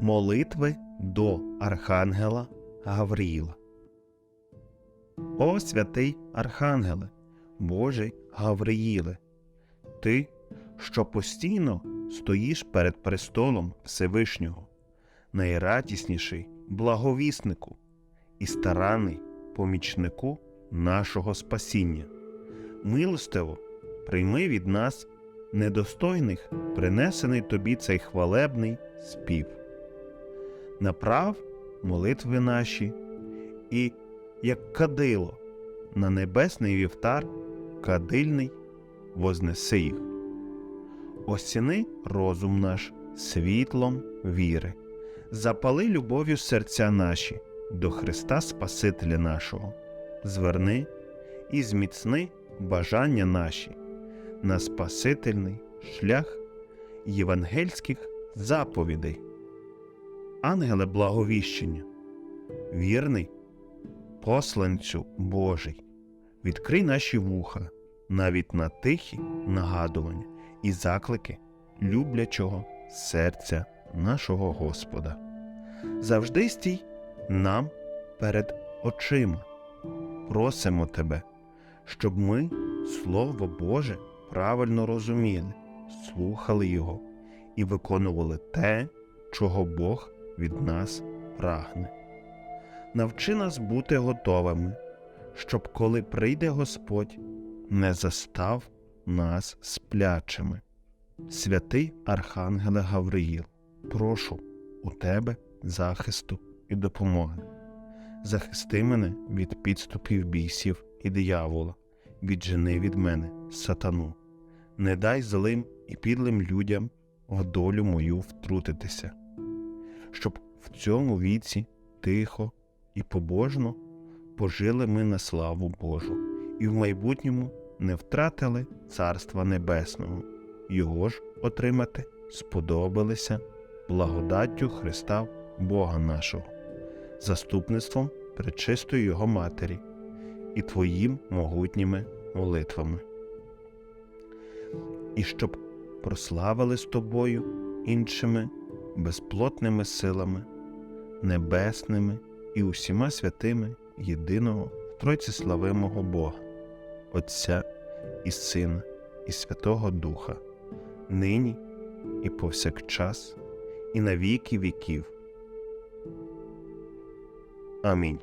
Молитви до Архангела Гавріїла. О святий Архангеле, Божий Гавриїле, Ти, що постійно стоїш перед престолом Всевишнього, найрадісніший благовіснику і старанний помічнику нашого спасіння. Милостиво прийми від нас недостойних принесений тобі цей хвалебний спів. Направ молитви наші і, як кадило, на небесний вівтар кадильний вознеси їх. Осіни розум наш світлом віри, запали любов'ю серця наші до Христа Спасителя нашого, зверни і зміцни бажання наші на Спасительний шлях євангельських заповідей. Ангеле благовіщення, вірний посланцю Божий, відкрий наші вуха навіть на тихі нагадування і заклики люблячого серця нашого Господа. Завжди стій нам перед очима. Просимо Тебе, щоб ми Слово Боже правильно розуміли, слухали Його і виконували те, чого Бог від нас прагне. Навчи нас бути готовими, щоб коли прийде Господь, не застав нас сплячими. Святий Архангеле Гавриїл, прошу у тебе захисту і допомоги. Захисти мене від підступів бісів і диявола, віджени від мене сатану, не дай злим і підлим людям в долю мою втрутитися, щоб в цьому віці тихо і побожно пожили ми на славу Божу і в майбутньому не втратили Царства Небесного, його ж отримати сподобалися благодаттю Христа Бога нашого, заступництвом пречистої Його Матері і Твоїм могутніми молитвами. І щоб прославили з тобою іншими безплотними силами, небесними і усіма святими єдиного Тройці славимого Бога, Отця і Сина, і Святого Духа, нині і повсякчас, і на віки віків. Амінь.